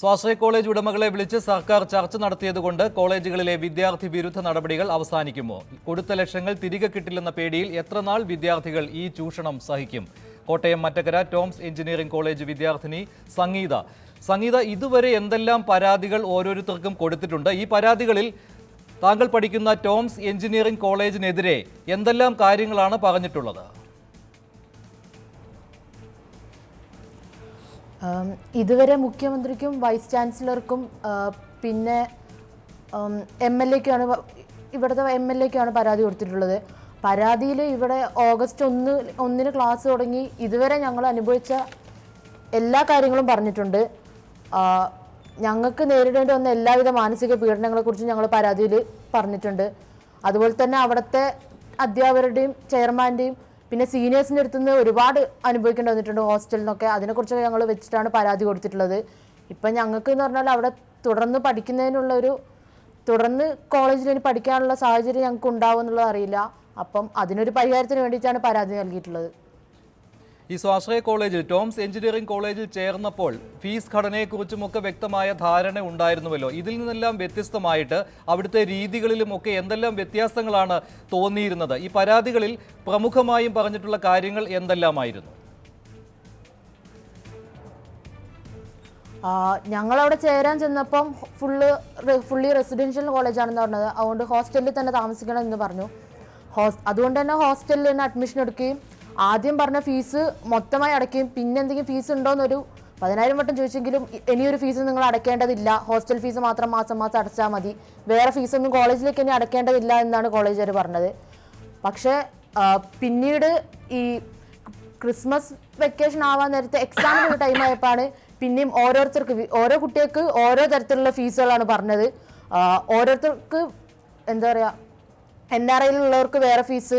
സ്വാശ്രയ കോളേജ് ഉടമകളെ വിളിച്ച് സർക്കാർ ചർച്ച നടത്തിയതുകൊണ്ട് കോളേജുകളിലെ വിദ്യാർത്ഥി വിരുദ്ധ നടപടികൾ അവസാനിക്കുമോ? കൊടുത്ത ലക്ഷങ്ങൾ തിരികെ കിട്ടില്ലെന്ന പേടിയിൽ എത്രനാൾ വിദ്യാർത്ഥികൾ ഈ ചൂഷണം സഹിക്കും? കോട്ടയം മറ്റക്കര ടോംസ് എഞ്ചിനീയറിംഗ് കോളേജ് വിദ്യാർത്ഥിനി സംഗീത. സംഗീത ഇതുവരെ എന്തെല്ലാം പരാതികൾ ഓരോരുത്തർക്കും കൊടുത്തിട്ടുണ്ട്? ഈ പരാതികളിൽ താങ്കൾ പഠിക്കുന്ന ടോംസ് എഞ്ചിനീയറിംഗ് കോളേജിനെതിരെ എന്തെല്ലാം കാര്യങ്ങളാണ് പറഞ്ഞിട്ടുള്ളത്? ഇതുവരെ മുഖ്യമന്ത്രിക്കും വൈസ് ചാൻസലർക്കും പിന്നെ എം എൽ എക്കാണ് ഇവിടുത്തെ എം എൽ എക്കാണ് പരാതി കൊടുത്തിട്ടുള്ളത്. പരാതിയിൽ ഇവിടെ ഓഗസ്റ്റ് ഒന്ന് ഒന്നിന് ക്ലാസ് തുടങ്ങി ഇതുവരെ ഞങ്ങൾ അനുഭവിച്ച എല്ലാ കാര്യങ്ങളും പറഞ്ഞിട്ടുണ്ട്. ഞങ്ങൾക്ക് നേരിടേണ്ടി വന്ന എല്ലാവിധ മാനസിക പീഡനങ്ങളെക്കുറിച്ച് ഞങ്ങൾ പരാതിയിൽ പറഞ്ഞിട്ടുണ്ട്. അതുപോലെ തന്നെ അവിടുത്തെ അധ്യാപകരുടെയും ചെയർമാന്റെയും പിന്നെ സീനിയേഴ്സിന്റെ അടുത്ത് നിന്ന് ഒരുപാട് അനുഭവിക്കേണ്ടി വന്നിട്ടുണ്ട് ഹോസ്റ്റലിൽ നിന്നൊക്കെ അതിനെക്കുറിച്ചൊക്കെ ഞങ്ങൾ വെച്ചിട്ടാണ് പരാതി കൊടുത്തിട്ടുള്ളത്. ഇപ്പം ഞങ്ങൾക്ക് എന്ന് പറഞ്ഞാൽ അവിടെ തുടർന്ന് പഠിക്കുന്നതിനുള്ള ഒരു തുടർന്ന് കോളേജിൽ ഇനി പഠിക്കാനുള്ള സാഹചര്യം ഞങ്ങൾക്ക് ഉണ്ടാവും എന്നുള്ളത് അറിയില്ല. അപ്പം അതിനൊരു പരിഹാരത്തിന് വേണ്ടിയിട്ടാണ് പരാതി നൽകിയിട്ടുള്ളത്. ഈ സ്വാശ്രയ കോളേജിൽ ടോംസ് എഞ്ചിനീയറിംഗ് കോളേജിൽ ചേർന്നപ്പോൾ ഫീസ് ഘടനയെക്കുറിച്ചുമൊക്കെ വ്യക്തമായ ധാരണ ഉണ്ടായിരുന്നുവല്ലോ. ഇതിൽ നിന്നെല്ലാം വ്യത്യസ്തമായിട്ട് അവിടുത്തെ രീതികളിലുമൊക്കെ എന്തെല്ലാം വ്യത്യാസങ്ങളാണ് തോന്നിയിരുന്നത്? ഈ പരാതികളിൽ പ്രമുഖമായും പറഞ്ഞിട്ടുള്ള കാര്യങ്ങൾ എന്തെല്ലാമായിരുന്നു? ഞങ്ങളവിടെ ചേരാൻ ചെന്നപ്പം ഫുള്ള് ഫുള്ളി റെസിഡൻഷ്യൽ കോളേജാണെന്ന് പറഞ്ഞത്. അതുകൊണ്ട് ഹോസ്റ്റലിൽ തന്നെ താമസിക്കണം എന്ന് പറഞ്ഞു. ഹോസ് അതുകൊണ്ട് തന്നെ ഹോസ്റ്റലിൽ തന്നെ അഡ്മിഷൻ എടുക്കുകയും ആദ്യം പറഞ്ഞ ഫീസ് മൊത്തമായി അടയ്ക്കുകയും പിന്നെ എന്തെങ്കിലും ഫീസ് ഉണ്ടോയെന്നൊരു പതിനായിരം വട്ടം ചോദിച്ചെങ്കിലും ഇനിയൊരു ഫീസ് നിങ്ങൾ അടയ്ക്കേണ്ടതില്ല. ഹോസ്റ്റൽ ഫീസ് മാത്രം മാസം മാസം അടച്ചാൽ മതി. വേറെ ഫീസൊന്നും കോളേജിലേക്ക് ഇനി അടയ്ക്കേണ്ടതില്ല എന്നാണ് കോളേജുകാർ പറഞ്ഞത്. പക്ഷേ പിന്നീട് ഈ ക്രിസ്മസ് വെക്കേഷൻ ആവാൻ നേരത്തെ എക്സാമിനുള്ള ടൈം ആയപ്പോഴാണ് പിന്നെയും ഓരോരുത്തർക്ക് ഓരോ കുട്ടികൾക്ക് ഓരോ തരത്തിലുള്ള ഫീസുകളാണ് പറഞ്ഞത്. ഓരോരുത്തർക്ക് എന്താ പറയുക എൻ ആർ ഐയിലുള്ളവർക്ക് വേറെ ഫീസ്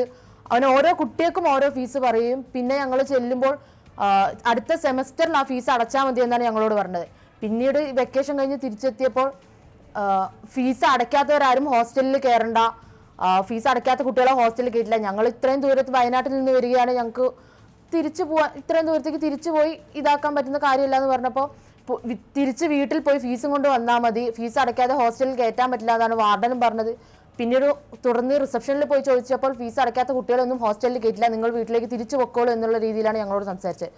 അവന് ഓരോ കുട്ടികൾക്കും ഓരോ ഫീസ് പറയും. പിന്നെ ഞങ്ങൾ ചെല്ലുമ്പോൾ അടുത്ത സെമസ്റ്ററിൽ ആ ഫീസ് അടച്ചാൽ മതി എന്നാണ് ഞങ്ങളോട് പറഞ്ഞത്. പിന്നീട് വെക്കേഷൻ കഴിഞ്ഞ് തിരിച്ചെത്തിയപ്പോൾ ഫീസ് അടയ്ക്കാത്തവരാരും ഹോസ്റ്റലിൽ കയറണ്ട ഫീസ് അടയ്ക്കാത്ത കുട്ടികളെ ഹോസ്റ്റലിൽ കയറ്റില്ല ഞങ്ങൾ ഇത്രയും ദൂരത്ത് വയനാട്ടിൽ നിന്ന് വരികയാണ്. ഞങ്ങൾക്ക് തിരിച്ചു പോവാൻ ഇത്രയും ദൂരത്തേക്ക് തിരിച്ചു പോയി ഇതാക്കാൻ പറ്റുന്ന കാര്യമില്ല എന്ന് പറഞ്ഞപ്പോൾ തിരിച്ച് വീട്ടിൽ പോയി ഫീസും കൊണ്ട് വന്നാൽ മതി. ഫീസ് അടയ്ക്കാതെ ഹോസ്റ്റലിൽ കയറ്റാൻ പറ്റില്ല എന്നാണ് വാർഡനും പറഞ്ഞത്. പിന്നീട് തുടർന്ന് റിസപ്ഷനിൽ പോയി ചോദിച്ചപ്പോൾ ഫീസ് അടയ്ക്കാത്ത കുട്ടികളൊന്നും ഹോസ്റ്റലിൽ കയറ്റില്ല നിങ്ങൾ വീട്ടിലേക്ക് തിരിച്ചു പൊക്കോളൂ എന്നുള്ള രീതിയിലാണ് ഞങ്ങളോട് സംസാരിച്ചത്.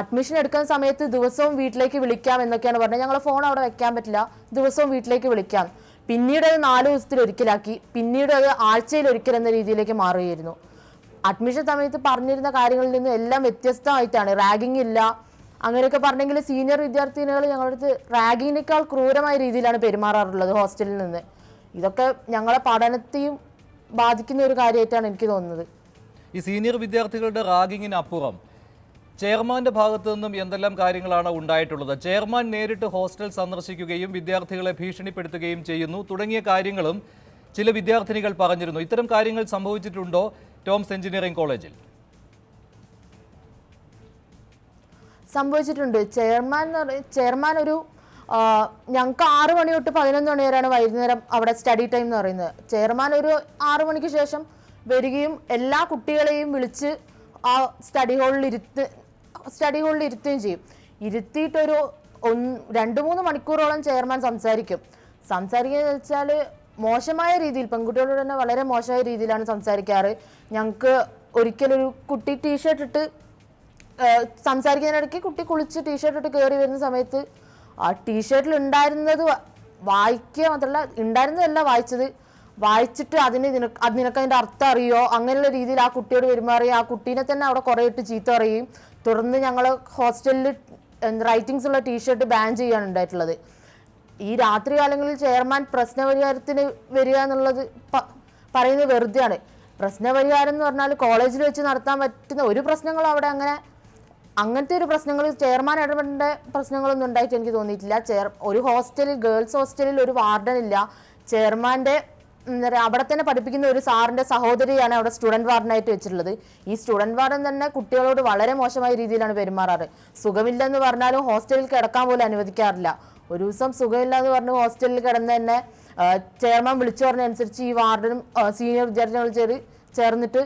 അഡ്മിഷൻ എടുക്കുന്ന സമയത്ത് ദിവസവും വീട്ടിലേക്ക് വിളിക്കാം എന്നൊക്കെയാണ് പറഞ്ഞത്. ഞങ്ങളെ ഫോൺ അവിടെ വെക്കാൻ പറ്റില്ല. ദിവസവും വീട്ടിലേക്ക് വിളിക്കാം. പിന്നീട് അത് നാല് ദിവസത്തിൽ ഒരിക്കലാക്കി. പിന്നീട് അത് ആഴ്ചയിൽ ഒരിക്കൽ എന്ന രീതിയിലേക്ക് മാറുകയായിരുന്നു. അഡ്മിഷൻ സമയത്ത് പറഞ്ഞിരുന്ന കാര്യങ്ങളിൽ നിന്ന് എല്ലാം വ്യത്യസ്തമായിട്ടാണ്. റാഗിംഗ് ഇല്ല. അങ്ങനെയൊക്കെ പറഞ്ഞെങ്കിൽ സീനിയർ വിദ്യാർത്ഥിനികൾ ഞങ്ങളുടെ അടുത്ത് റാഗിങ്ങിനേക്കാൾ ക്രൂരമായ രീതിയിലാണ് പെരുമാറാറുള്ളത് ഹോസ്റ്റലിൽ നിന്ന്. ഇതൊക്കെ ഞങ്ങളെ പഠനത്തെയും ബാധിക്കുന്ന ഒരു കാര്യമായിട്ടാണ് എനിക്ക് തോന്നുന്നത്. ഈ സീനിയർ വിദ്യാർത്ഥികളുടെ റാഗിങ്ങിന് അപ്പുറം ചെയർമാന്റെ ഭാഗത്തു നിന്നും എന്തെല്ലാം കാര്യങ്ങളാണ് ഉണ്ടായിട്ടുള്ളത്? ചെയർമാൻ നേരിട്ട് ഹോസ്റ്റൽ സന്ദർശിക്കുകയും വിദ്യാർത്ഥികളെ ഭീഷണിപ്പെടുത്തുകയും ചെയ്യുന്നു. തുടങ്ങിയ കാര്യങ്ങളും ചില വിദ്യാർത്ഥിനികൾ പറഞ്ഞിരുന്നു. ഇത്തരം കാര്യങ്ങൾ സംഭവിച്ചിട്ടുണ്ടോ ടോംസ് എഞ്ചിനീയറിംഗ് കോളേജിൽ? സംഭവിച്ചിട്ടുണ്ട്. ചെയർമാൻ ചെയർമാൻ ഒരു ഞങ്ങൾക്ക് ആറു മണി തൊട്ട് പതിനൊന്ന് മണി വരെയാണ് വൈകുന്നേരം അവിടെ സ്റ്റഡി ടൈം എന്ന് പറയുന്നത്. ചെയർമാൻ ഒരു ആറു മണിക്ക് ശേഷം വരികയും എല്ലാ കുട്ടികളെയും വിളിച്ച് ആ സ്റ്റഡി ഹാളിൽ ഇരുത്ത് സ്റ്റഡി ഹാളിൽ ഇരുത്തുകയും ചെയ്യും. ഇരുത്തിയിട്ടൊരു ഒന്ന് രണ്ട് മൂന്ന് മണിക്കൂറോളം ചെയർമാൻ സംസാരിക്കും. സംസാരിക്കുക വെച്ചാൽ മോശമായ രീതിയിൽ പെൺകുട്ടികളോട് തന്നെ വളരെ മോശമായ രീതിയിലാണ് സംസാരിക്കാറ്. ഞങ്ങൾക്ക് ഒരിക്കലൊരു കുട്ടി ടീഷർട്ട് ഇട്ട് സംസാരിക്കുന്നതിനിടയ്ക്ക് കുട്ടി കുളിച്ച് ടീഷർട്ട് ഇട്ട് കയറി വരുന്ന സമയത്ത് ആ ടീഷർട്ടിൽ ഉണ്ടായിരുന്നത് വായിക്കുക മാത്രമല്ല ഉണ്ടായിരുന്നതല്ല വായിച്ചത്. വായിച്ചിട്ട് അതിന് അത് നിനക്ക് അതിന്റെ അർത്ഥം അറിയോ? അങ്ങനെയുള്ള രീതിയിൽ ആ കുട്ടിയോട് പെരുമാറുകയും ആ കുട്ടീനെ തന്നെ അവിടെ കുറേ ഇട്ട് ചീത്ത പറയുകയും തുടർന്ന് ഞങ്ങൾ ഹോസ്റ്റലിൽ റൈറ്റിങ്സ് ഉള്ള ടീഷർട്ട് ബാൻ ചെയ്യാനുണ്ടായിട്ടുള്ളത് ഈ രാത്രി കാലങ്ങളിൽ ചെയർമാൻ പ്രശ്നപരിഹാരത്തിന് വരിക എന്നുള്ളത് പറയുന്നത് വെറുതെയാണ്. പ്രശ്നപരിഹാരം എന്ന് പറഞ്ഞാൽ കോളേജിൽ വെച്ച് നടത്താൻ പറ്റുന്ന ഒരു പ്രശ്നങ്ങളും അവിടെ അങ്ങനെ അങ്ങനത്തെ ഒരു പ്രശ്നങ്ങൾ ചെയർമാൻ ഇടപെടേണ്ട പ്രശ്നങ്ങളൊന്നും ഉണ്ടായിട്ട് എനിക്ക് തോന്നിയിട്ടില്ല. ചെയർ ഒരു ഹോസ്റ്റലിൽ ഗേൾസ് ഹോസ്റ്റലിൽ ഒരു വാർഡൻ ഇല്ല ചെയർമാന്റെ എന്താ പറയുക അവിടെ തന്നെ പഠിപ്പിക്കുന്ന ഒരു സാറിന്റെ സഹോദരിയാണ് അവിടെ സ്റ്റുഡന്റ് വാർഡനായിട്ട് വെച്ചിട്ടുള്ളത്. ഈ സ്റ്റുഡന്റ് വാർഡൻ തന്നെ കുട്ടികളോട് വളരെ മോശമായ രീതിയിലാണ് പെരുമാറാറ്. സുഖമില്ലെന്ന് പറഞ്ഞാലും ഹോസ്റ്റലിൽ കിടക്കാൻ പോലും അനുവദിക്കാറില്ല. ഒരു ദിവസം സുഖമില്ല എന്ന് പറഞ്ഞ് ഹോസ്റ്റലിൽ കിടന്ന് തന്നെ ചെയർമാൻ വിളിച്ചു പറഞ്ഞനുസരിച്ച് ഈ വാർഡനും സീനിയർ വിദ്യാർത്ഥികൾ ചേർ ചേർന്നിട്ട്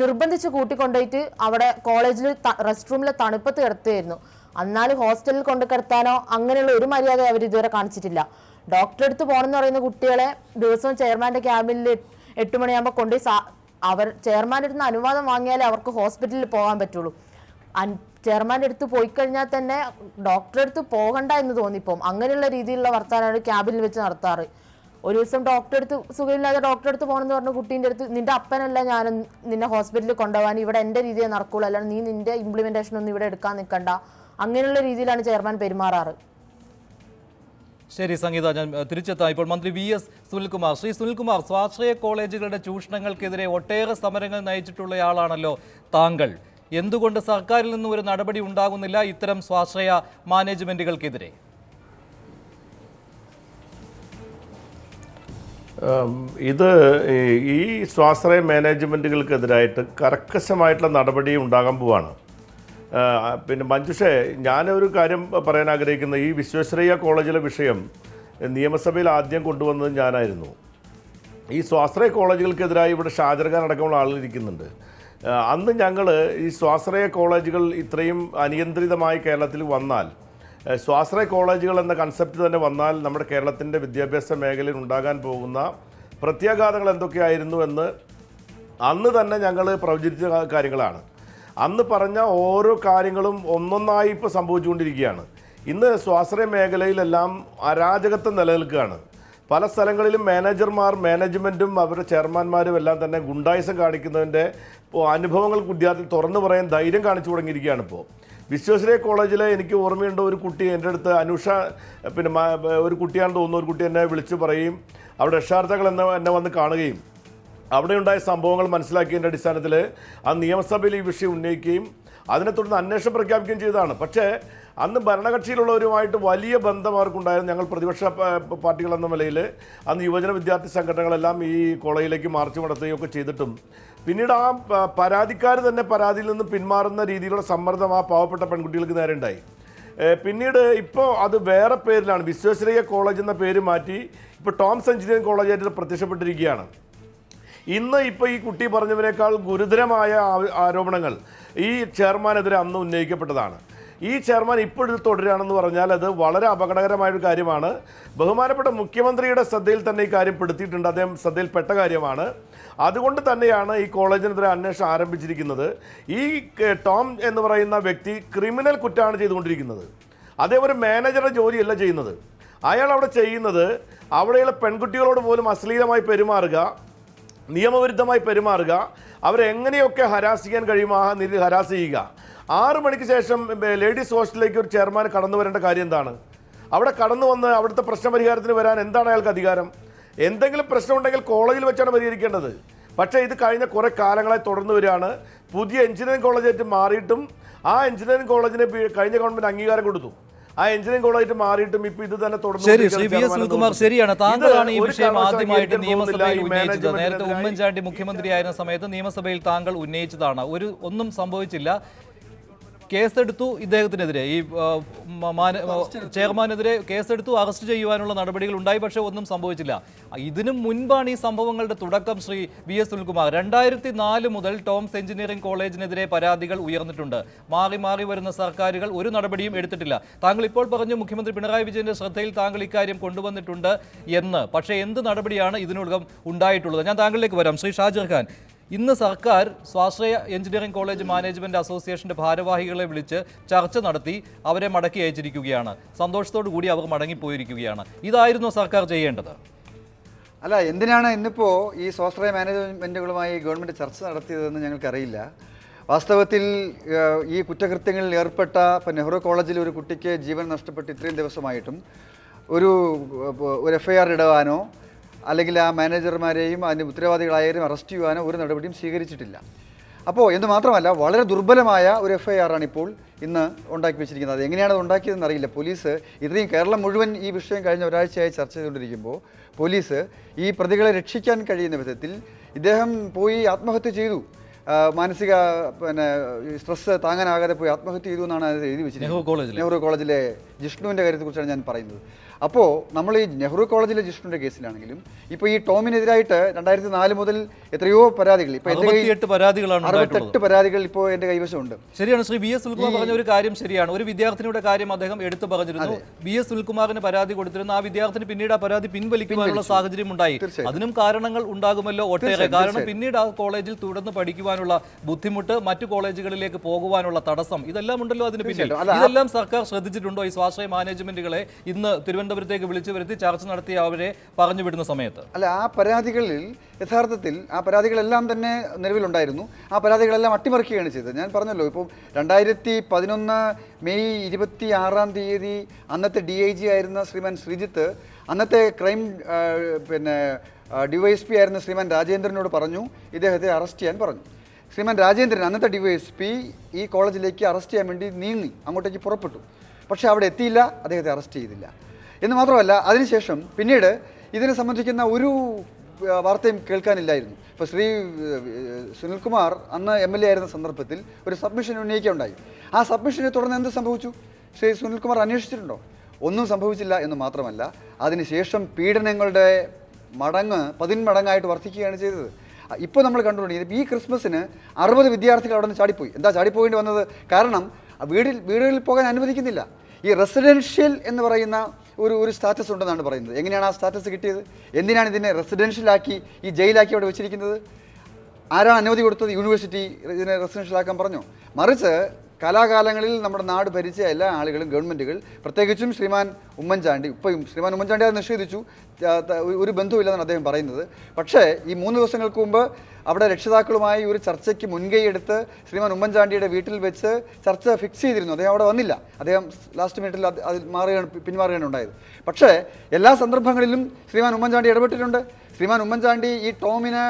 നിർബന്ധിച്ച് കൂട്ടിക്കൊണ്ടുപോയിട്ട് അവിടെ കോളേജിൽ റെസ്റ്റ് റൂമിലെ തണുപ്പത്ത് കിടത്തുകയായിരുന്നു എന്നാലും ഹോസ്റ്റലിൽ കൊണ്ടു കിടത്താനോ അങ്ങനെയുള്ള ഒരു മര്യാദ അവർ ഇതുവരെ കാണിച്ചിട്ടില്ല. ഡോക്ടറെ അടുത്ത് പോകണമെന്ന് പറയുന്ന കുട്ടികളെ ദിവസവും ചെയർമാന്റെ ക്യാബിനിൽ എട്ട് മണിയാകുമ്പോൾ കൊണ്ടുപോയി അവർ ചെയർമാന്റെ അടുത്ത് നിന്ന് അനുവാദം വാങ്ങിയാലേ അവർക്ക് ഹോസ്പിറ്റലിൽ പോകാൻ പറ്റുള്ളൂ. ചെയർമാന്റെ അടുത്ത് പോയി കഴിഞ്ഞാൽ തന്നെ ഡോക്ടറെ അടുത്ത് പോകണ്ട എന്ന് തോന്നിപ്പോം അങ്ങനെയുള്ള രീതിയിലുള്ള വർത്താനമാണ് ക്യാബിനിൽ വെച്ച് നടത്താറ്. ഒരു ദിവസം ഡോക്ടറെ അടുത്ത് സുഖമില്ലാതെ ഡോക്ടറെ അടുത്ത് പോകണമെന്ന് പറഞ്ഞ കുട്ടീന്റെ അടുത്ത് നിന്റെ അപ്പനല്ല ഞാൻ നിന്നെ ഹോസ്പിറ്റലിൽ കൊണ്ടുപോകാൻ ഇവിടെ എന്റെ രീതിയെ നടക്കുള്ളൂ. അല്ലാണ്ട് നീ നിന്റെ ഇംപ്ലിമെന്റേഷൻ ഒന്നും ഇവിടെ എടുക്കാൻ നിൽക്കണ്ട. അങ്ങനെയുള്ള രീതിയിലാണ് ചെയർമാൻ പെരുമാറാറ്. ശരി സംഗീത ഞാൻ തിരിച്ചെത്താം. ഇപ്പോൾ മന്ത്രി വി എസ് സുനിൽകുമാർ. ശ്രീ സുനിൽകുമാർ സ്വാശ്രയ കോളേജുകളുടെ ചൂഷണങ്ങൾക്കെതിരെ ഒട്ടേറെ സമരങ്ങൾ നയിച്ചിട്ടുള്ളയാളാണല്ലോ താങ്കൾ. എന്തുകൊണ്ട് സർക്കാരിൽ നിന്നും ഒരു നടപടി ഉണ്ടാകുന്നില്ല ഇത്തരം സ്വാശ്രയ മാനേജ്മെന്റുകൾക്കെതിരെ? ഇത് ഈ- സ്വാശ്രയ മാനേജ്മെന്റുകൾക്കെതിരായിട്ട് കർക്കശമായിട്ടുള്ള നടപടി ഉണ്ടാകാൻ പോവാണ്. പിന്നെ മഞ്ജുഷേ ഞാനൊരു കാര്യം പറയാൻ ആഗ്രഹിക്കുന്ന ഈ വിശ്വേശ്വരയ്യ കോളേജിലെ വിഷയം നിയമസഭയിൽ ആദ്യം കൊണ്ടുവന്നത് ഞാനായിരുന്നു. ഈ സ്വാശ്രയ കോളേജുകൾക്കെതിരായി ഇവിടെ ഷാജർഖാൻ അടക്കമുള്ള ആളുകൾ ഇരിക്കുന്നുണ്ട്. ആ, അന്ന് ഞങ്ങൾ ഈ സ്വാശ്രയ കോളേജുകൾ ഇത്രയും അനിയന്ത്രിതമായി കേരളത്തിൽ വന്നാൽ സ്വാശ്രയ കോളേജുകൾ എന്ന കൺസെപ്റ്റ് തന്നെ വന്നാൽ നമ്മുടെ കേരളത്തിന്റെ വിദ്യാഭ്യാസ മേഖലയിൽ ഉണ്ടാകാൻ പോകുന്ന പ്രത്യാഘാതങ്ങൾ എന്തൊക്കെയായിരുന്നു എന്ന് അന്ന് തന്നെ ഞങ്ങൾ പ്രവചിച്ച കാര്യങ്ങളാണ്. അന്ന് പറഞ്ഞ ഓരോ കാര്യങ്ങളും ഒന്നൊന്നായി ഇപ്പോൾ സംഭവിച്ചുകൊണ്ടിരിക്കുകയാണ്. ഇന്ന് സ്വാശ്രയ മേഖലയിലെല്ലാം അരാജകത്വം നിലനിൽക്കുകയാണ്. പല സ്ഥലങ്ങളിലും മാനേജർമാർ മാനേജ്മെന്റും അവരുടെ ചെയർമാന്മാരും എല്ലാം തന്നെ ഗുണ്ടായിസം കാണിക്കുന്നതിന്റെ അനുഭവങ്ങൾ വിദ്യാർത്ഥി തുറന്നു പറയാൻ ധൈര്യം കാണിച്ചു തുടങ്ങിയിരിക്കുകയാണ് ഇപ്പോൾ വിശ്വശ്രയ കോളേജിലെ എനിക്ക് ഓർമ്മയുണ്ട് ഒരു കുട്ടി എന്റെ അടുത്ത് അനുഷ പിന്നെ ഒരു കുട്ടിയാണ് തോന്നുന്നു ഒരു കുട്ടി എന്നെ വിളിച്ചു പറയും. അവിടെ രക്ഷാർത്ഥകൾ എന്നെ എന്നെ വന്ന് കാണുകയും അവിടെ ഉണ്ടായ സംഭവങ്ങൾ മനസ്സിലാക്കിയതിന്റെ അടിസ്ഥാനത്തിൽ ആ നിയമസഭയിൽ ഈ വിഷയം ഉന്നയിക്കുകയും അതിനെ തുടർന്ന് അന്വേഷണം പ്രഖ്യാപിക്കുകയും ചെയ്തതാണ്. പക്ഷേ അന്ന് ഭരണകക്ഷിയിലുള്ളവരുമായിട്ട് വലിയ ബന്ധം അവർക്കുണ്ടായിരുന്നു. ഞങ്ങൾ പ്രതിപക്ഷ പാർട്ടികൾ എന്ന നിലയിൽ അന്ന് യുവജന വിദ്യാർത്ഥി സംഘടനകളെല്ലാം ഈ കോളേജിലേക്ക് മാർച്ച് നടത്തുകയും ഒക്കെ ചെയ്തിട്ടും പിന്നീട് ആ പരാതിക്കാർ തന്നെ പരാതിയിൽ നിന്ന് പിന്മാറുന്ന രീതിയിലുള്ള സമ്മർദ്ദം ആ പാവപ്പെട്ട പെൺകുട്ടികൾക്ക് നേരെ ഉണ്ടായി. പിന്നീട് ഇപ്പോൾ അത് വേറെ പേരിലാണ്. വിശ്വേശ്വരയ്യ കോളേജ് എന്ന പേര് മാറ്റി ഇപ്പോൾ ടോംസ് എഞ്ചിനീയറിംഗ് കോളേജായിട്ട് പ്രത്യക്ഷപ്പെട്ടിരിക്കുകയാണ്. ഇന്ന് ഇപ്പോൾ ഈ കുട്ടി പറഞ്ഞവരെക്കാൾ ഗുരുതരമായ ആരോപണങ്ങൾ ഈ ചെയർമാനെതിരെ അന്ന് ഉന്നയിക്കപ്പെട്ടതാണ്. ഈ ചെയർമാൻ ഇപ്പോഴും തുടരുകയാണെന്ന് പറഞ്ഞാൽ അത് വളരെ അപകടകരമായ ഒരു കാര്യമാണ്. ബഹുമാനപ്പെട്ട മുഖ്യമന്ത്രിയുടെ ശ്രദ്ധയിൽ തന്നെ ഈ കാര്യം പെടുത്തിയിട്ടുണ്ട്. അദ്ദേഹം ശ്രദ്ധയിൽപ്പെട്ട കാര്യമാണ്. അതുകൊണ്ട് തന്നെയാണ് ഈ കോളേജിനെതിരെ അന്വേഷണം ആരംഭിച്ചിരിക്കുന്നത്. ഈ ടോം എന്ന് പറയുന്ന വ്യക്തി ക്രിമിനൽ കുറ്റമാണ് ചെയ്തുകൊണ്ടിരിക്കുന്നത്. അദ്ദേഹം ഒരു മാനേജറുടെ ജോലിയല്ല ചെയ്യുന്നത്. അയാൾ അവിടെ ചെയ്യുന്നത് അവിടെയുള്ള പെൺകുട്ടികളോട് പോലും അശ്ലീലമായി പെരുമാറുക നിയമവിരുദ്ധമായി പെരുമാറുക അവരെങ്ങനെയൊക്കെ ഹരാസ് ചെയ്യാൻ കഴിയുമോ ആ ഹരാസ് ചെയ്യുക. ആറ് മണിക്ക് ശേഷം ലേഡീസ് ഹോസ്റ്റലിലേക്ക് ഒരു ചെയർമാൻ കടന്നു വരേണ്ട കാര്യം എന്താണ്? അവിടെ കടന്നു വന്ന് അവിടുത്തെ പ്രശ്ന പരിഹാരത്തിന് വരാൻ എന്താണ് അയാൾക്ക് അധികാരം? എന്തെങ്കിലും പ്രശ്നം ഉണ്ടെങ്കിൽ കോളേജിൽ വെച്ചാണ് പരിഹരിക്കേണ്ടത്. പക്ഷേ ഇത് കഴിഞ്ഞ കുറേ കാലങ്ങളായി തുടർന്നു വരികയാണ്. പുതിയ എഞ്ചിനീയറിംഗ് കോളേജായിട്ട് മാറിയിട്ടും ആ എഞ്ചിനീയറിംഗ് കോളേജിനെ കഴിഞ്ഞ ഗവൺമെന്റ് അംഗീകാരം കൊടുത്തു. ആ എഞ്ചിനീയറിംഗ് കോളേജായിട്ട് മാറിയിട്ടും ഇപ്പൊ ഇത് തന്നെ തുടർന്നു ശരി ശ്രീ വി എസ് സുനിൽകുമാർ ശരിയാണ്. താങ്കളാണ് ഈ വിഷയം ആദ്യമായിട്ട് നിയമസഭയിൽ ഉന്നയിച്ചത്. നേരത്തെ ഉമ്മൻചാണ്ടി മുഖ്യമന്ത്രിയായിരുന്ന സമയത്ത് നിയമസഭയിൽ താങ്കൾ ഉന്നയിച്ചതാണ്. ഒരു ഒന്നും സംഭവിച്ചില്ല. കേസെടുത്തു ഇദ്ദേഹത്തിനെതിരെ. ഈ ചെയർമാനെതിരെ കേസെടുത്തു അറസ്റ്റ് ചെയ്യുവാനുള്ള നടപടികൾ ഉണ്ടായി പക്ഷേ ഒന്നും സംഭവിച്ചില്ല. ഇതിനു മുൻപാണ് ഈ സംഭവങ്ങളുടെ തുടക്കം ശ്രീ വി എസ് സുനിൽകുമാർ. രണ്ടായിരത്തി നാല് മുതൽ ടോംസ് എഞ്ചിനീയറിംഗ് കോളേജിനെതിരെ പരാതികൾ ഉയർന്നിട്ടുണ്ട്. മാറി മാറി വരുന്ന സർക്കാരുകൾ ഒരു നടപടിയും എടുത്തിട്ടില്ല. താങ്കൾ ഇപ്പോൾ പറഞ്ഞു മുഖ്യമന്ത്രി പിണറായി വിജയന്റെ ശ്രദ്ധയിൽ താങ്കൾ ഇക്കാര്യം കൊണ്ടുവന്നിട്ടുണ്ട് എന്ന്. പക്ഷേ എന്ത് നടപടിയാണ് ഇതിനോടകം ഉണ്ടായിട്ടുള്ളത്? ഞാൻ താങ്കളിലേക്ക് വരാം. ശ്രീ ഷാജിർ ഖാൻ ഇന്ന് സർക്കാർ സ്വാശ്രയ എഞ്ചിനീയറിംഗ് കോളേജ് മാനേജ്മെന്റ് അസോസിയേഷന്റെ ഭാരവാഹികളെ വിളിച്ച് ചർച്ച നടത്തി അവരെ മടക്കി അയച്ചിരിക്കുകയാണ്. സന്തോഷത്തോടു കൂടി അവർ മടങ്ങിപ്പോയിരിക്കുകയാണ്. ഇതായിരുന്നു സർക്കാർ ചെയ്യേണ്ടത്. അല്ല എന്തിനാണ് ഇന്നിപ്പോൾ ഈ സ്വാശ്രയ മാനേജ്മെന്റുകളുമായി ഗവൺമെന്റ് ചർച്ച നടത്തിയതെന്ന് ഞങ്ങൾക്കറിയില്ല. വാസ്തവത്തിൽ ഈ കുറ്റകൃത്യങ്ങളിൽ ഏർപ്പെട്ട ഇപ്പം നെഹ്റു കോളേജിൽ ഒരു കുട്ടിക്ക് ജീവൻ നഷ്ടപ്പെട്ട് ഇത്രയും ദിവസമായിട്ടും ഒരു ഒരു എഫ് ഐ ആർ ഇടുവാനോ അല്ലെങ്കിൽ ആ മാനേജർമാരെയും അതിന്റെ ഉത്തരവാദികളായാലും അറസ്റ്റ് ചെയ്യുവാനോ ഒരു നടപടിയും സ്വീകരിച്ചിട്ടില്ല. അപ്പോൾ എന്ന് മാത്രമല്ല വളരെ ദുർബലമായ ഒരു എഫ് ഐ ആറാണ് ഇപ്പോൾ ഇന്ന് ഉണ്ടാക്കി വെച്ചിരിക്കുന്നത്. അത് എങ്ങനെയാണ് അത് ഉണ്ടാക്കിയതെന്ന് അറിയില്ല. പോലീസ് ഇത്രയും കേരളം മുഴുവൻ ഈ വിഷയം കഴിഞ്ഞ ഒരാഴ്ചയായി ചർച്ച ചെയ്തുകൊണ്ടിരിക്കുമ്പോൾ പോലീസ് ഈ പ്രതികളെ രക്ഷിക്കാൻ കഴിയുന്ന വിധത്തിൽ ഇദ്ദേഹം പോയി ആത്മഹത്യ ചെയ്തു. മാനസിക പിന്നെ സ്ട്രെസ് താങ്ങാനാകാതെ പോയി ആത്മഹത്യ ചെയ്തു എന്നാണ് അത് എഴുതി വെച്ചിരിക്കുന്നത്. നെഹ്റു കോളേജിലെ ജിഷ്ണുവിന്റെ കാര്യത്തെക്കുറിച്ചാണ് ഞാൻ പറയുന്നത്. അപ്പോൾ നമ്മൾ ഈ നെഹ്റു കോളേജിലെ ജിഷ്ണുവിന്റെ കേസിലാണെങ്കിലും ഇപ്പോൾ ഈ ടോമിനെതിരായിട്ട് രണ്ടായിരത്തി നാല് മുതൽ എത്രയോ പരാതികൾ ഇപ്പോൾ എന്റെ കയ്യിൽ പരാതികളാണ് അറുപത്തെട്ട് പരാതികൾ ഇപ്പോൾ എന്റെ കൈവശമുണ്ട്. ശരിയാണ് ശ്രീ ബി എസ് സുൽകുമാർ പറഞ്ഞ ഒരു കാര്യം ശരിയാണ്. ഒരു വിദ്യാർത്ഥിനിയുടെ കാര്യം അദ്ദേഹം എടുത്തു പറഞ്ഞിരുന്നു. ബി എസ് സുൽകുമാറിന് പരാതി കൊടുത്തിരുന്നു. ആ വിദ്യാർത്ഥിനി പിന്നീട് ആ പരാതി പിൻവലിക്കുവാനുള്ള സാഹചര്യം ഉണ്ടായി. അതിനും കാരണങ്ങൾ ഉണ്ടാകുമല്ലോ ഒട്ടേറെ. കാരണം പിന്നീട് ആ കോളേജിൽ തുടർന്ന് പഠിക്കുവാനുള്ള ബുദ്ധിമുട്ട് മറ്റു കോളേജുകളിലേക്ക് പോകുവാനുള്ള തടസ്സം ഇതെല്ലാം ഉണ്ടല്ലോ അതിന് പിന്നിൽ. ഇതെല്ലാം സർക്കാർ ശ്രദ്ധിച്ചിട്ടുണ്ടോ ഈ സ്വാശ്രയ മാനേജ്മെന്റുകളെ ഇന്ന് തിരുവനന്തപുരത്തേക്ക് വിളിച്ചു വരുത്തി ചർച്ച നടത്തി അവരെ പറഞ്ഞു വിടുന്ന സമയത്ത്. അല്ല ആ പരാതികളിൽ യഥാർത്ഥത്തിൽ ആ പരാതികളെല്ലാം തന്നെ നിലവിലുണ്ടായിരുന്നു. ആ പരാതികളെല്ലാം അട്ടിമറിക്കുകയാണ് ചെയ്തത്. ഞാൻ പറഞ്ഞല്ലോ ഇപ്പോൾ രണ്ടായിരത്തി പതിനൊന്ന് മെയ് ഇരുപത്തി ആറാം തീയതി അന്നത്തെ ഡി ഐ ജി ആയിരുന്ന ശ്രീമാൻ ശ്രീജിത്ത് അന്നത്തെ ക്രൈം പിന്നെ ഡിവൈഎസ് പി ആയിരുന്ന ശ്രീമാൻ രാജേന്ദ്രനോട് പറഞ്ഞു ഇദ്ദേഹത്തെ അറസ്റ്റ് ചെയ്യാൻ പറഞ്ഞു. ശ്രീമാൻ രാജേന്ദ്രൻ അന്നത്തെ ഡിവൈഎസ് പി ഈ കോളേജിലേക്ക് അറസ്റ്റ് ചെയ്യാൻ വേണ്ടി നീങ്ങി അങ്ങോട്ടേക്ക് പുറപ്പെട്ടു. പക്ഷേ അവിടെ എത്തിയില്ല അദ്ദേഹത്തെ അറസ്റ്റ് ചെയ്തില്ല. എന്ന് മാത്രമല്ല അതിനുശേഷം പിന്നീട് ഇതിനെ സംബന്ധിക്കുന്ന ഒരു വാർത്തയും കേൾക്കാനില്ലായിരുന്നു. ഇപ്പോൾ ശ്രീ സുനിൽകുമാർ അന്ന് എം എൽ എ ആയിരുന്ന സന്ദർഭത്തിൽ ഒരു സബ്മിഷൻ ഉന്നയിക്കുകയുണ്ടായി. ആ സബ്മിഷനെ തുടർന്ന് എന്ത് സംഭവിച്ചു? ശ്രീ സുനിൽകുമാർ അന്വേഷിച്ചിട്ടുണ്ടോ? ഒന്നും സംഭവിച്ചില്ല എന്ന് മാത്രമല്ല അതിനുശേഷം പീഡനങ്ങളുടെ മടങ്ങ് പതിന്മടങ്ങായിട്ട് വർദ്ധിക്കുകയാണ് ചെയ്തത്. ഇപ്പോൾ നമ്മൾ കണ്ടുകൊണ്ടിരിക്കുന്നത് ഈ ക്രിസ്മസിന് അറുപത് വിദ്യാർത്ഥികൾ അവിടെ നിന്ന് ചാടിപ്പോയി. എന്താ ചാടിപ്പോകേണ്ടി വന്നത്? കാരണം വീടിൽ വീടുകളിൽ പോകാൻ അനുവദിക്കുന്നില്ല. ഈ റെസിഡൻഷ്യൽ എന്ന് പറയുന്ന ഒരു ഒരു സ്റ്റാറ്റസ് ഉണ്ടെന്നാണ് പറയുന്നത്. എങ്ങനെയാണ് ആ സ്റ്റാറ്റസ് കിട്ടിയത്? എന്തിനാണ് ഇതിനെ റെസിഡൻഷ്യലാക്കി ഈ ജയിലാക്കി അവിടെ വെച്ചിരിക്കുന്നത്? ആരാണ് അനുമതി കൊടുത്തത്? യൂണിവേഴ്സിറ്റി ഇതിനെ റെസിഡൻഷ്യലാക്കാൻ പറഞ്ഞു? മറിച്ച് കലാകാലങ്ങളിൽ നമ്മുടെ നാട് ഭരിച്ച എല്ലാ ആളുകളും ഗവൺമെന്റുകൾ പ്രത്യേകിച്ചും ശ്രീമാൻ ഉമ്മൻചാണ്ടി ഇപ്പം ശ്രീമാൻ ഉമ്മൻചാണ്ടി അത് നിഷേധിച്ചു. ഒരു ബന്ധവുമില്ലെന്നാണ് അദ്ദേഹം പറയുന്നത്. പക്ഷേ ഈ മൂന്ന് ദിവസങ്ങൾക്ക് മുമ്പ് അവിടെ രക്ഷിതാക്കളുമായി ഒരു ചർച്ചയ്ക്ക് മുൻകൈ എടുത്ത് ശ്രീമാൻ ഉമ്മൻചാണ്ടിയുടെ വീട്ടിൽ വെച്ച് ചർച്ച ഫിക്സ് ചെയ്തിരുന്നു. അദ്ദേഹം അവിടെ വന്നില്ല. അദ്ദേഹം ലാസ്റ്റ് മിനിറ്റിൽ അത് മാറുകയാണ് പിന്മാറുകയാണ് ഉണ്ടായത്. പക്ഷേ എല്ലാ സന്ദർഭങ്ങളിലും ശ്രീമാൻ ഉമ്മൻചാണ്ടി ഇടപെട്ടിട്ടുണ്ട്. ശ്രീമാൻ ഉമ്മൻചാണ്ടി ഈ ടോമിനെ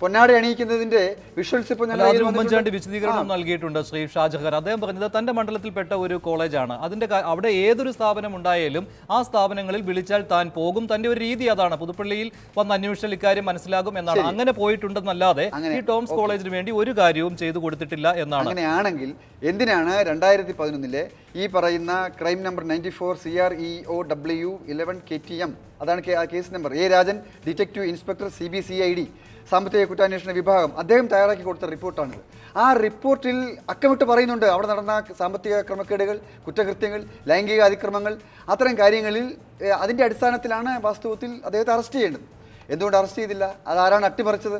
പൊന്നാടി അണിയിക്കുന്നതിന്റെ വിഷ്വൽസ് ഇപ്പോൾ ഉമ്മൻചാണ്ടി വിശദീകരണം നൽകിയിട്ടുണ്ട് ശ്രീ ഷാജഹർ അദ്ദേഹം പറഞ്ഞത് തന്റെ മണ്ഡലത്തിൽപ്പെട്ട ഒരു കോളേജാണ്. അതിന്റെ അവിടെ ഏതൊരു സ്ഥാപനം ഉണ്ടായാലും ആ സ്ഥാപനങ്ങളിൽ വിളിച്ചാൽ താൻ പോകും. തന്റെ ഒരു രീതി അതാണ്. പുതുപ്പള്ളിയിൽ വന്ന് അന്വേഷിച്ചാൽ ഇക്കാര്യം മനസ്സിലാകും എന്നാണ്. അങ്ങനെ പോയിട്ടുണ്ടെന്നല്ലാതെ ഈ ടോംസ് കോളേജിന് വേണ്ടി ഒരു കാര്യവും ചെയ്തു കൊടുത്തിട്ടില്ല എന്നാണ്. അങ്ങനെയാണെങ്കിൽ എന്തിനാണ് രണ്ടായിരത്തി പതിനൊന്നിലെ ഈ പറയുന്ന crime number ninety four C R E O W eleven K T M അതാണ് case number A Rajan detective inspector C B C I D സാമ്പത്തിക കുറ്റാന്വേഷണ വിഭാഗം. അദ്ദേഹം തയ്യാറാക്കി കൊടുത്ത റിപ്പോർട്ടാണിത്. ആ റിപ്പോർട്ടിൽ അക്കമിട്ട് പറയുന്നുണ്ട് അവിടെ നടന്ന സാമ്പത്തിക ക്രമക്കേടുകൾ കുറ്റകൃത്യങ്ങൾ ലൈംഗിക അതിക്രമങ്ങൾ അത്തരം കാര്യങ്ങളിൽ അതിന്റെ അടിസ്ഥാനത്തിലാണ് വാസ്തവത്തിൽ അദ്ദേഹത്തെ അറസ്റ്റ് ചെയ്യേണ്ടത്. എന്തുകൊണ്ട് അറസ്റ്റ് ചെയ്തില്ല? അതാരാണ് അട്ടിമറിച്ചത്?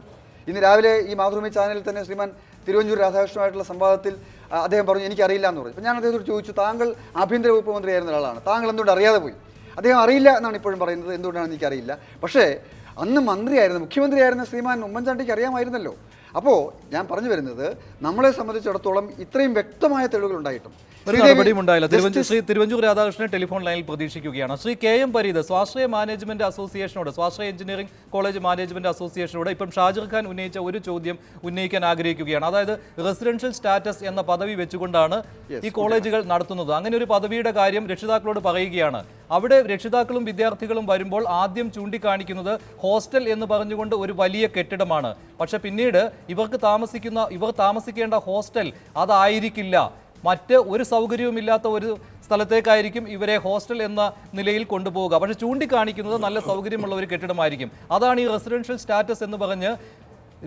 ഇന്ന് രാവിലെ ഈ മാതൃഭൂമി ചാനലിൽ തന്നെ ശ്രീമാൻ തിരുവഞ്ചൂർ രാധാകൃഷ്ണനുമായിട്ടുള്ള സംവാദത്തിൽ അദ്ദേഹം പറഞ്ഞു എനിക്കറിയില്ല എന്ന് പറഞ്ഞു. ഞാൻ അദ്ദേഹത്തോട് ചോദിച്ചു താങ്കൾ ആഭ്യന്തര വകുപ്പ് മന്ത്രിയായിരുന്ന ഒരാളാണ്. താങ്കൾ എന്തുകൊണ്ട് അറിയാതെ പോയി? അദ്ദേഹം അറിയില്ല എന്നാണ് ഇപ്പോഴും പറയുന്നത്. എന്തുകൊണ്ടാണ് എനിക്കറിയില്ല? പക്ഷേ അന്ന് മന്ത്രിയായിരുന്നു മുഖ്യമന്ത്രിയായിരുന്ന ശ്രീമാൻ ഉമ്മൻചാണ്ടിക്ക് അറിയാമായിരുന്നല്ലോ. അപ്പോൾ ഞാൻ പറഞ്ഞു വരുന്നത് നമ്മളെ സംബന്ധിച്ചിടത്തോളം ഇത്രയും വ്യക്തമായ തെളിവുകൾ ഉണ്ടായിട്ടും ഒരു നടപടിയും ഉണ്ടായില്ല. തിരുവഞ്ചൂർ ശ്രീ തിരുവഞ്ചൂർ രാധാകൃഷ്ണൻ ടെലിഫോൺ ലൈനിൽ പ്രതീക്ഷിക്കുകയാണ്. ശ്രീ കെ എം പരീത് സ്വാശ്രയ മാനേജ്മെന്റ് അസോസിയേഷനോട് സ്വാശ്രയ എഞ്ചിനീയറിംഗ് കോളേജ് മാനേജ്മെന്റ് അസോസിയേഷനോട് ഇപ്പം ഷാജിർ ഖാൻ ഉന്നയിച്ച ഒരു ചോദ്യം ഉന്നയിക്കാൻ ആഗ്രഹിക്കുകയാണ്. അതായത് റെസിഡൻഷ്യൽ സ്റ്റാറ്റസ് എന്ന പദവി വെച്ചുകൊണ്ടാണ് ഈ കോളേജുകൾ നടത്തുന്നത്. അങ്ങനെ ഒരു പദവിയുടെ കാര്യം രക്ഷിതാക്കളോട് പറയുകയാണ്. അവിടെ രക്ഷിതാക്കളും വിദ്യാർത്ഥികളും വരുമ്പോൾ ആദ്യം ചൂണ്ടിക്കാണിക്കുന്നത് ഹോസ്റ്റൽ എന്ന് പറഞ്ഞുകൊണ്ട് ഒരു വലിയ കെട്ടിടമാണ്. പക്ഷെ പിന്നീട് ഇവർക്ക് താമസിക്കുന്ന ഇവർ താമസിക്കേണ്ട ഹോസ്റ്റൽ അതായിരിക്കില്ല. മറ്റ് ഒരു സൗകര്യവുമില്ലാത്ത ഒരു സ്ഥലത്തേക്കായിരിക്കും ഇവരെ ഹോസ്റ്റൽ എന്ന നിലയിൽ കൊണ്ടുപോവുക. പക്ഷെ ചൂണ്ടിക്കാണിക്കുന്നത് നല്ല സൗകര്യമുള്ള ഒരു കെട്ടിടമായിരിക്കും. അതാണ് ഈ റെസിഡൻഷ്യൽ സ്റ്റാറ്റസ് എന്ന് പറഞ്ഞ്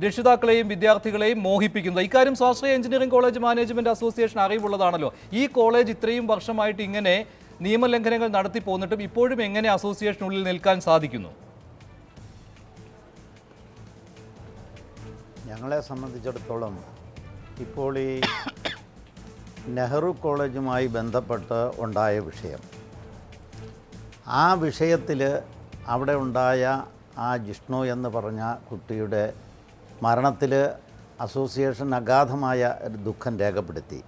രക്ഷിതാക്കളെയും വിദ്യാർത്ഥികളെയും മോഹിപ്പിക്കുന്നത്. ഇക്കാര്യം സ്വാശ്രയ എഞ്ചിനീയറിംഗ് കോളേജ് മാനേജ്മെന്റ് അസോസിയേഷൻ അറിവുള്ളതാണല്ലോ. ഈ കോളേജ് ഇത്രയും വർഷമായിട്ട് ഇങ്ങനെ നിയമലംഘനങ്ങൾ നടത്തി പോന്നിട്ടും ഇപ്പോഴും എങ്ങനെ അസോസിയേഷനുള്ളിൽ നിൽക്കാൻ സാധിക്കുന്നു? ഞങ്ങളെ സംബന്ധിച്ചിടത്തോളം ഇപ്പോൾ ഈ നെഹ്റു കോളേജുമായി ബന്ധപ്പെട്ട് ഉണ്ടായ വിഷയം. ആ വിഷയത്തിൽ അവിടെ ഉണ്ടായ ആ ജിഷ്ണു എന്ന് പറഞ്ഞ കുട്ടിയുടെ മരണത്തിൽ അസോസിയേഷൻ അഗാധമായ ഒരു ദുഃഖം രേഖപ്പെടുത്തി.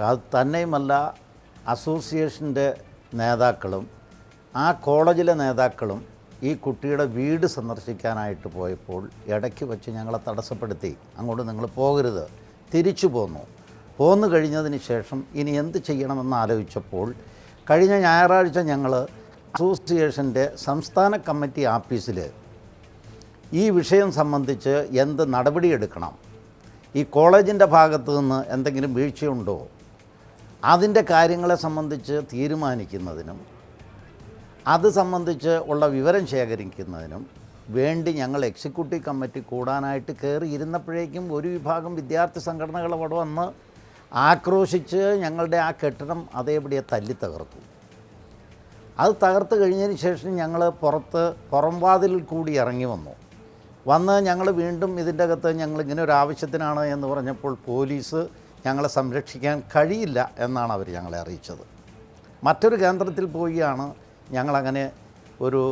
അത് തന്നെയുമല്ല അസോസിയേഷന്റെ നേതാക്കളും ആ കോളേജിലെ നേതാക്കളും ഈ കുട്ടിയുടെ വീട് സന്ദർശിക്കാനായിട്ട് പോയപ്പോൾ ഇടയ്ക്ക് വെച്ച് ഞങ്ങളെ തടസ്സപ്പെടുത്തി. അങ്ങോട്ട് നിങ്ങൾ പോകരുത്. തിരിച്ചു പോന്നു. പോന്നു കഴിഞ്ഞതിന് ശേഷം ഇനി എന്ത് ചെയ്യണമെന്ന് ആലോചിച്ചപ്പോൾ കഴിഞ്ഞ ഞായറാഴ്ച ഞങ്ങൾ അസോസിയേഷന്റെ സംസ്ഥാന കമ്മിറ്റി ആഫീസിൽ ഈ വിഷയം സംബന്ധിച്ച് എന്ത് നടപടിയെടുക്കണം? ഈ കോളേജിന്റെ ഭാഗത്തു നിന്ന് എന്തെങ്കിലും വീഴ്ചയുണ്ടോ? അതിന്റെ കാര്യങ്ങളെ സംബന്ധിച്ച് തീരുമാനിക്കുന്നതിനും അത് സംബന്ധിച്ച് ഉള്ള വിവരം ശേഖരിക്കുന്നതിനും വേണ്ടി ഞങ്ങൾ എക്സിക്യൂട്ടീവ് കമ്മിറ്റി കൂടാനായിട്ട് കയറി ഇരുന്നപ്പോഴേക്കും ഒരു വിഭാഗം വിദ്യാർത്ഥി സംഘടനകൾ അവിടെ വന്ന് ആക്രോശിച്ച് ഞങ്ങളുടെ ആ കെട്ടിടം അതേപടിയെ തല്ലി തകർത്തു. അത് തകർത്ത് കഴിഞ്ഞതിന് ശേഷം ഞങ്ങൾ പുറത്ത് പുറംവാതിലിൽ കൂടി ഇറങ്ങി വന്നു. വന്ന് ഞങ്ങൾ വീണ്ടും ഇതിന്റെ അകത്ത് ഞങ്ങൾ ഇങ്ങനെ ഒരു ആവശ്യത്തിനാണ് എന്ന് പറഞ്ഞപ്പോൾ പോലീസ് ഞങ്ങളെ സംരക്ഷിക്കാൻ കഴിയില്ല എന്നാണ് അവർ ഞങ്ങളെ അറിയിച്ചത്. മറ്റൊരു കേന്ദ്രത്തിൽ പോയിയാണ് ഞങ്ങളങ്ങനെ ഒരു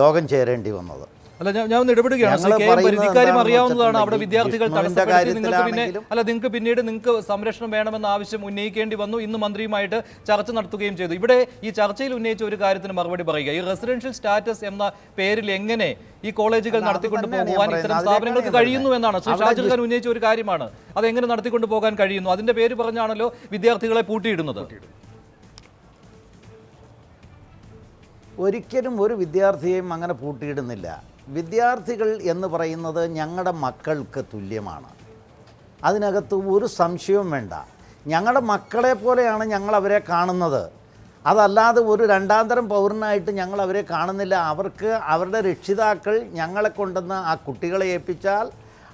യോഗം ചേരേണ്ടി വന്നത്. അല്ല ഞാൻ ഞാൻ ഇടപെടുകയാണ്. കെ എം പറയുന്നത് പരിധി ഇക്കാര്യം എന്താണെന്ന് അറിയാവുന്നതാണ് അവിടെ വിദ്യാർത്ഥികൾ തടസ്സപ്പെടുത്തി. നിങ്ങൾക്ക് പിന്നെ അല്ല നിങ്ങൾക്ക് പിന്നീട് നിങ്ങൾക്ക് സംരക്ഷണം വേണമെന്ന ആവശ്യം ഉന്നയിക്കേണ്ടി വന്നു. ഇന്ന് മന്ത്രിയുമായിട്ട് ചർച്ച നടത്തുകയും ചെയ്തു. ഇവിടെ ഈ ചർച്ചയിൽ ഉന്നയിച്ച ഒരു കാര്യത്തിന് മറുപടി പറയുക. ഈ റെസിഡൻഷ്യൽ സ്റ്റാറ്റസ് എന്ന പേരിൽ എങ്ങനെ ഈ കോളേജുകൾ നടത്തിക്കൊണ്ട് പോകുവാൻ ഇത്തരം സ്ഥാപനങ്ങൾക്ക് കഴിയുന്നു എന്നാണ്. ശ്രീ അവിടെ ഖാൻ ഉന്നയിച്ച ഒരു കാര്യമാണ്. അതെങ്ങനെ നടത്തിക്കൊണ്ട് പോകാൻ കഴിയുന്നു? അതിന്റെ പേര് പറഞ്ഞാണല്ലോ വിദ്യാർത്ഥികളെ പൂട്ടിയിടുന്നത്. ഒരിക്കലും ഒരു വിദ്യാർത്ഥിയെയും അങ്ങനെ പൂട്ടിയിടുന്നില്ല. വിദ്യാർത്ഥികൾ എന്ന് പറയുന്നത് ഞങ്ങളുടെ മക്കൾക്ക് തുല്യമാണ്. അതിനകത്ത് ഒരു സംശയവും വേണ്ട. ഞങ്ങളുടെ മക്കളെ പോലെയാണ് ഞങ്ങൾ അവരെ കാണുന്നത്. അതല്ലാതെ ഒരു രണ്ടാം തരം പൗരനായിട്ട് ഞങ്ങൾ അവരെ കാണുന്നില്ല. അവർക്ക് അവരുടെ രക്ഷിതാക്കൾ ഞങ്ങളെ കൊണ്ടുവന്ന് ആ കുട്ടികളെ ഏൽപ്പിച്ചാൽ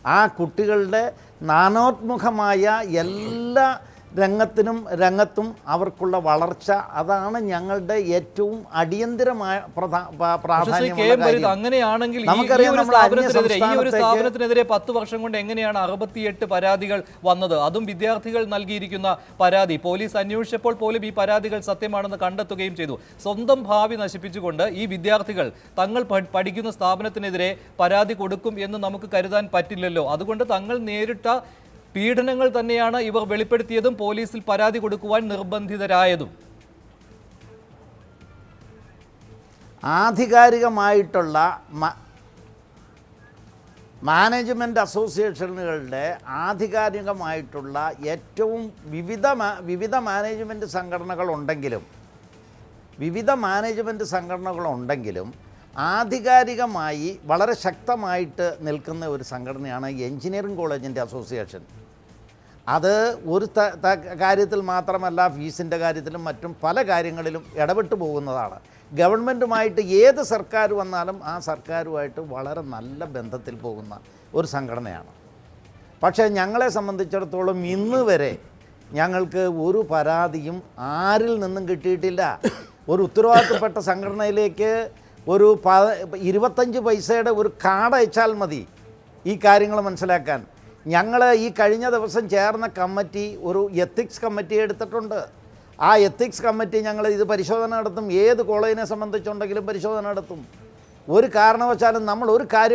ആ കുട്ടികളുടെ നാനോത്മുഖമായ എല്ലാ രംഗത്തിനും രംഗത്തും അവർക്കുള്ള വളർച്ച അതാണ് ഞങ്ങളുടെ ഏറ്റവും അടിയന്തിരമായ പ്രധാ- പ- പക്ഷേ ശ്രീ കെ പ്രാധാന്യമുള്ള എം പരിത് കാര്യം. അങ്ങനെയാണെങ്കിൽ നമുക്കറിയാം സ്ഥാപനത്തിനെതിരെ പത്ത് വർഷം കൊണ്ട് എങ്ങനെയാണ് അറുപത്തിയെട്ട് പരാതികൾ വന്നത്? അതും വിദ്യാർത്ഥികൾ നൽകിയിരിക്കുന്ന പരാതി. പോലീസ് അന്വേഷിച്ചപ്പോൾ പോലും ഈ പരാതികൾ സത്യമാണെന്ന് കണ്ടെത്തുകയും ചെയ്തു. സ്വന്തം ഭാവി നശിപ്പിച്ചുകൊണ്ട് ഈ വിദ്യാർത്ഥികൾ തങ്ങൾ പഠിക്കുന്ന സ്ഥാപനത്തിനെതിരെ പരാതി കൊടുക്കും എന്ന് നമുക്ക് കരുതാൻ പറ്റില്ലല്ലോ. അതുകൊണ്ട് തങ്ങൾ നേരിട്ട പീഡനങ്ങൾ തന്നെയാണ് ഇവർ വെളിപ്പെടുത്തിയതും പോലീസിൽ പരാതി കൊടുക്കുവാൻ നിർബന്ധിതരായതും. ആധികാരികമായിട്ടുള്ള മാനേജ്മെന്റ് അസോസിയേഷനുകളുടെ ആധികാരികമായിട്ടുള്ള ഏറ്റവും വിവിധ വിവിധ മാനേജ്മെന്റ് സംഘടനകളുണ്ടെങ്കിലും വിവിധ മാനേജ്മെന്റ് സംഘടനകളുണ്ടെങ്കിലും ആധികാരികമായി വളരെ ശക്തമായിട്ട് നിൽക്കുന്ന ഒരു സംഘടനയാണ് എഞ്ചിനീയറിംഗ് കോളേജിന്റെ അസോസിയേഷൻ. അത് ഒരു കാര്യത്തിൽ മാത്രമല്ല ഫീസിന്റെ കാര്യത്തിലും മറ്റും പല കാര്യങ്ങളിലും ഇടപെട്ടു പോകുന്നതാണ്. ഗവൺമെന്റുമായിട്ട് ഏത് സർക്കാർ വന്നാലും ആ സർക്കാരുമായിട്ട് വളരെ നല്ല ബന്ധത്തിൽ പോകുന്ന ഒരു സംഘടനയാണ്. പക്ഷേ ഞങ്ങളെ സംബന്ധിച്ചിടത്തോളം ഇന്ന് വരെ ഞങ്ങൾക്ക് ഒരു പരാതിയും ആരിൽ നിന്നും കിട്ടിയിട്ടില്ല. ഒരു ഉത്തരവാദിത്തപ്പെട്ട സംഘടനയിലേക്ക് ഒരു പ ഇരുപത്തഞ്ച് പൈസയുടെ ഒരു കാർഡ് അയച്ചാൽ മതി ഈ കാര്യങ്ങൾ മനസ്സിലാക്കാൻ. ഞങ്ങൾ ഈ കഴിഞ്ഞ ദിവസം ചേർന്ന കമ്മിറ്റി ഒരു എത്തിക്സ് കമ്മിറ്റി എടുത്തിട്ടുണ്ട്. ആ എത്തിക്സ് കമ്മിറ്റി ഞങ്ങൾ ഇത് പരിശോധന നടത്തും. ഏത് കോളേജിനെ സംബന്ധിച്ചുണ്ടെങ്കിലും പരിശോധന നടത്തും. ഒരു കാരണവശാലും നമ്മൾ ഒരു കാര്യം